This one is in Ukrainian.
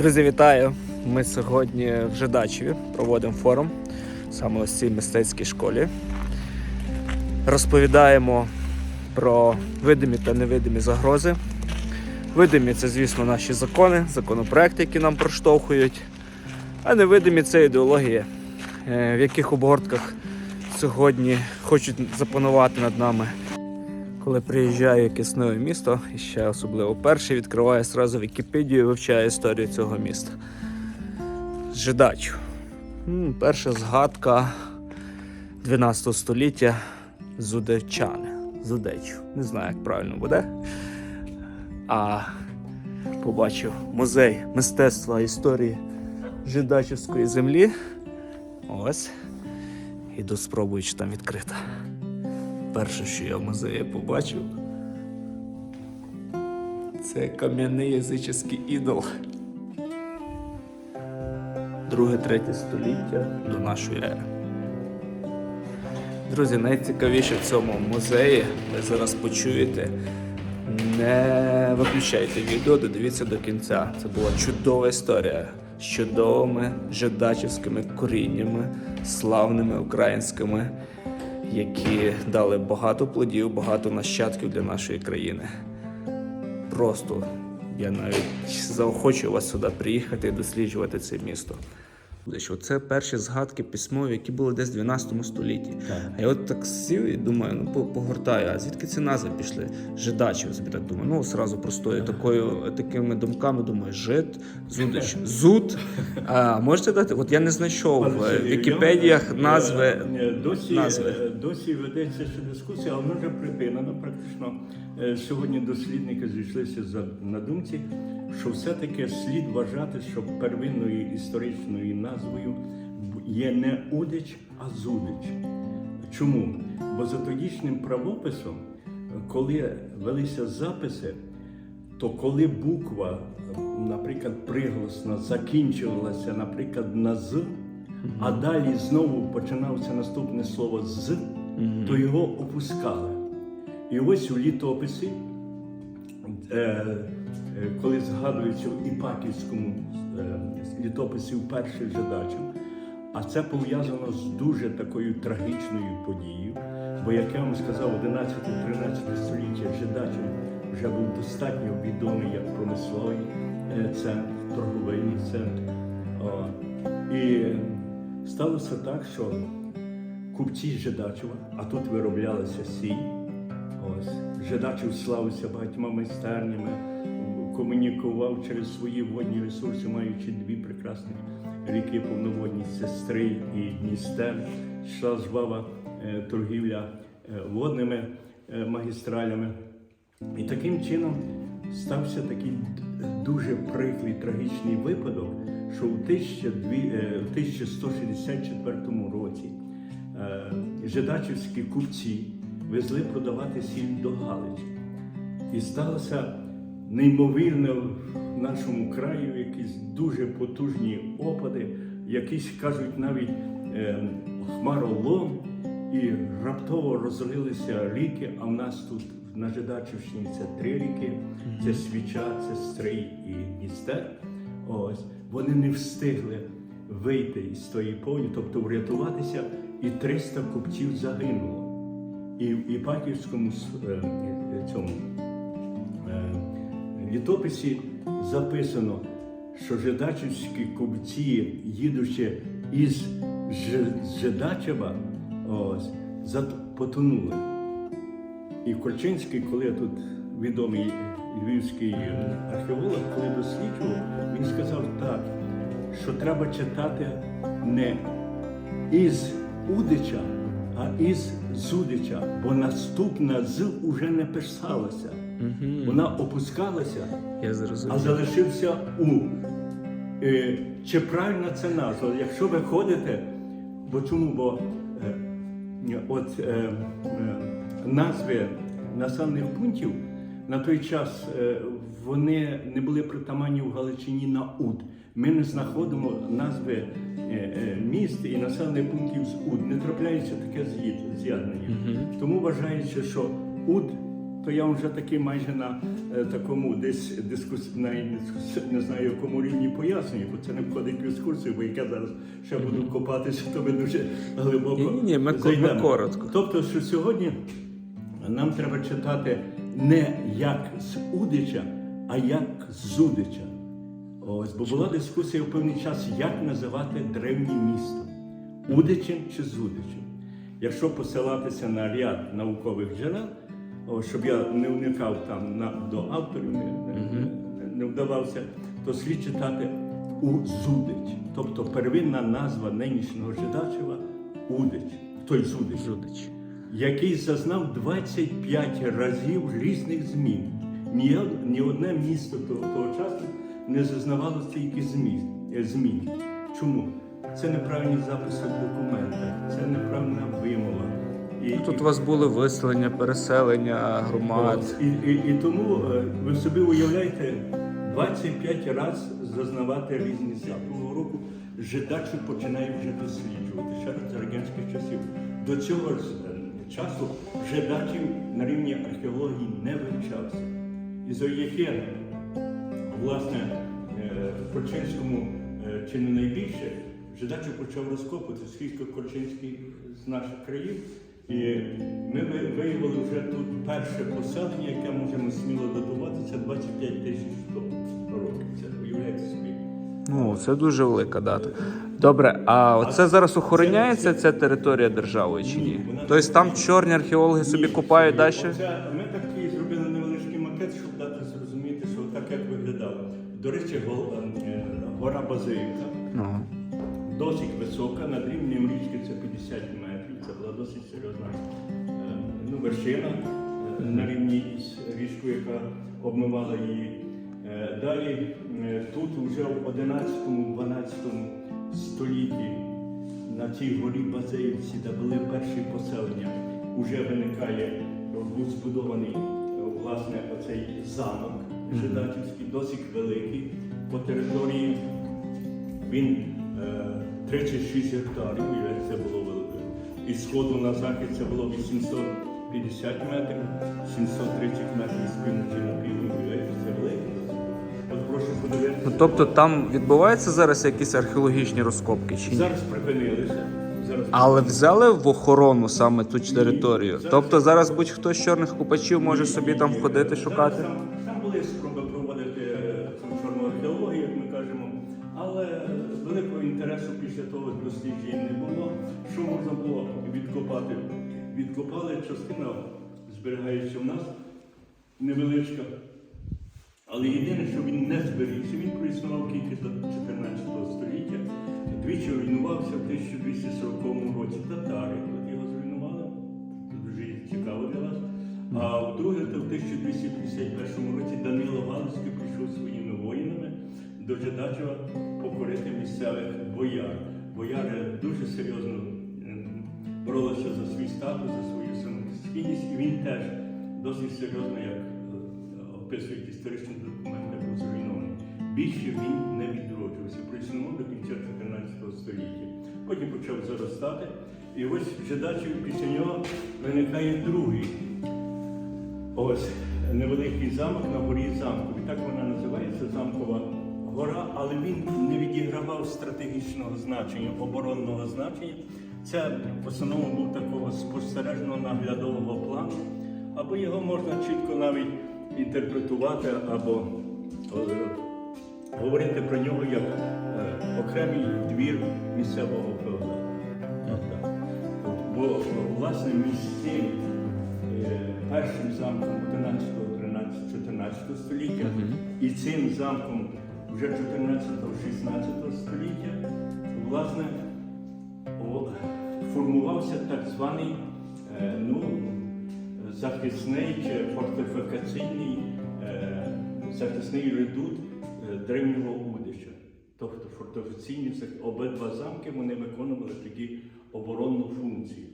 Друзі, вітаю! Ми сьогодні в Жидачеві проводимо форум саме ось цій мистецькій школі. Розповідаємо про видимі та невидимі загрози. Видимі це, звісно, наші закони, законопроекти, які нам проштовхують. А невидимі це ідеологія, е, в яких обгортках сьогодні хочуть запанувати над нами. Коли приїжджаю в якесь нове місто, і ще особливо перший, відкриваю одразу Вікіпедію і вивчаю історію цього міста. Жидачу. Перша згадка 12 століття Зудечани. Зудечу. Не знаю, як правильно буде. А побачив музей мистецтва історії Жидачівської землі. Ось. Іду спробую, чи там відкрита. Перше, що я в музеї побачив, це кам'яний язичний ідол. Друге-третє століття до нашої ери. Друзі, найцікавіше в цьому музеї, ви зараз почуєте. Не виключайте відео, додивіться до кінця. Це була чудова історія з чудовими жидачівськими коріннями, славними українськими які дали багато плодів, багато нащадків для нашої країни. Просто я навіть заохочую вас сюди приїхати і досліджувати це місто. Що це перші згадки письмові, які були десь в 12 столітті. А я от так сів і думаю, ну по- погортаю, а звідки ці назви пішли? Жидачів. Собі так думаю. Ну сразу простою такою такими думками думаю, жид, зудич, зуд. А можете дати? От я не знайшов в Вікіпедіях назви. е, Досі, назви. Досі ведеться ще дискусія, але вже припинена практично. Е, Сьогодні дослідники зійшлися на думці, що все-таки слід вважати, що первинною історичною назвою є не Удич, а Зудич. Чому? Бо за тодішнім правописом, коли велися записи, то коли буква, наприклад, приголосна закінчувалася, наприклад, на з, а далі знову починалося наступне слово з, то його опускали. І ось у літописі, е, е, коли згадується в Іпаківському е, літописі вперше жидачів, а це пов'язано з дуже такою трагічною подією. Бо, як я вам сказав, 11-13 століття жидачів вже був достатньо відомий як промисловий центр, торговельний центр. І сталося так, що купці з Жидачева, а тут вироблялася сіль. Ось Жидачев славився багатьма майстернями, комунікував через свої водні ресурси, маючи дві прекрасні ріки повноводні це Стрий і Дністер. Йшла жвава е, торгівля е, водними е, магістралями. І таким чином стався такий дуже прикрий трагічний випадок, що у 1200, в 1164 році е, жидачівські купці везли продавати сіль до Галичі. І сталося неймовірно в нашому краю якісь дуже потужні опади, якісь кажуть навіть е, хмаролом, і раптово розлилися ріки, а в нас тут на Жидачівщині це три ріки: це Свіча, це Стрий і Дністер. Ось вони не встигли вийти із тої повні, тобто врятуватися, і 300 купців загинуло. І в Іпатівському е, е, цьому е, літописі записано, що жидачівські купці, їдучи із Ж- з Жидачева, ось, потонули. І Корчинський, коли тут відомий львівський археолог, коли досліджував, він сказав так, що треба читати не із Удича, а із Зудича, бо наступна з уже не писалася. Вона опускалася, Я а залишився У. Е, чи правильна це назва? Якщо ви ходите, бо чому? Бо е, от е, е, назви населених пунктів на той час е, вони не були притаманні в Галичині на Уд. Ми не знаходимо назви е, е, міст і населених пунктів з Уд. Не трапляється таке з'єд- з'єднання. Тому вважається, що Уд то я вже такий майже на е, такому десь дискус... на не знаю якому рівні пояснюю, бо це не входить в екскурсію, бо як я зараз ще буду копатися, то ми дуже глибоко. Ні-ні-ні, ми ко- ми коротко. Тобто, що сьогодні нам треба читати не як з Удича, а як з Удича. Ось, бо була дискусія в певний час, як називати древнє місто Удичем чи Зудичем. Якщо посилатися на ряд наукових джерел, щоб я не уникав там на, до авторів, не, не, не, вдавався, то слід читати Узудич. Тобто первинна назва нинішнього Жидачева Удич, той Зудич Жудич. який зазнав 25 разів різних змін. Ні, ні одне місто того, того часу не зазнавало стільки змін. е, змін. Чому? Це неправильні записи в документах, це неправильна вимова. І, Ну, Тут у вас були виселення, переселення громад. І, і, і тому е, ви собі уявляєте 25 разів зазнавати різні запахи року. Жидачі починають вже досліджувати ще за радянських часів. До цього е, часу жидачів на рівні археології не вивчався. І завдяки власне е, Корчинському е, чи не найбільше жидачів почав розкопувати східсько-корчинський з наших країв. І ми виявили вже тут перше поселення, яке можемо сміло датувати, це 25 тисяч 100 років. Це уявляєте собі. Ну, це дуже велика дата. Добре, а оце зараз охороняється ця територія державою чи ні? вона- Тобто там чорні археологи собі копають далі? Оце макет, щоб дати зрозуміти, що так як виглядало. До речі, гол- е, гора Базилівка. Ну. досить висока, над рівнем річки це 50 метрів, це була досить серйозна е, ну, вершина е, на рівні з річкою, яка обмивала її. Е, Далі е, тут вже в 11-12 столітті на цій горі Базеївці, де були перші поселення, вже виникає, був збудований е, власне оцей замок Жидачівський, досить великий по території він е, 36 гектарів, уявляєте, це було велике. І сходу на захід це було 850 метрів, 730 метрів з півночі на південь, це велике. Ну, тобто там відбуваються зараз якісь археологічні розкопки чи ні? Зараз припинилися. Але взяли в охорону саме ту територію. Тобто зараз будь-хто з чорних купачів може собі там ходити, шукати. Там, були спроби проводити е, чорну археологію, як ми кажемо, але великого інтересу після того досліджень не було. Що можна було відкопати? Відкопали частина, зберігається в нас невеличка. Але єдине, що він не зберігся, він проіснував тільки до 14 століття. Двічі руйнувався в 1240 році татари, от його зруйнували. Це дуже цікаво для вас. А вдруге, то в 1251 році Данило Галицький прийшов своїми воїнами до Жидачева покорити місцевих бояр. Бояри дуже серйозно боролися за свій статус, за свою самостійність, і він теж досить серйозно, як описують історичні документи, був зруйнований. Більше він не відроджувався, проіснував до кінця 14 століття. Потім почав заростати. І ось в Жидачеві після нього виникає другий ось невеликий замок на горі замку. І так вона називається замкова гора, але він не відігравав стратегічного значення, оборонного значення. Це в основному був такого спостережного наглядового плану, або його можна чітко навіть інтерпретувати, або е, говорити про нього як е, окремий двір місцевого феодала. Бо власне місці е, першим замком 11, 13, 14 століття і цим замком вже 14, 16 століття, власне, формувався так званий ну, захисний чи фортифікаційний е, захисний редут е, древнього удища. Тобто фортифікаційні обидва замки вони виконували такі оборонну функцію.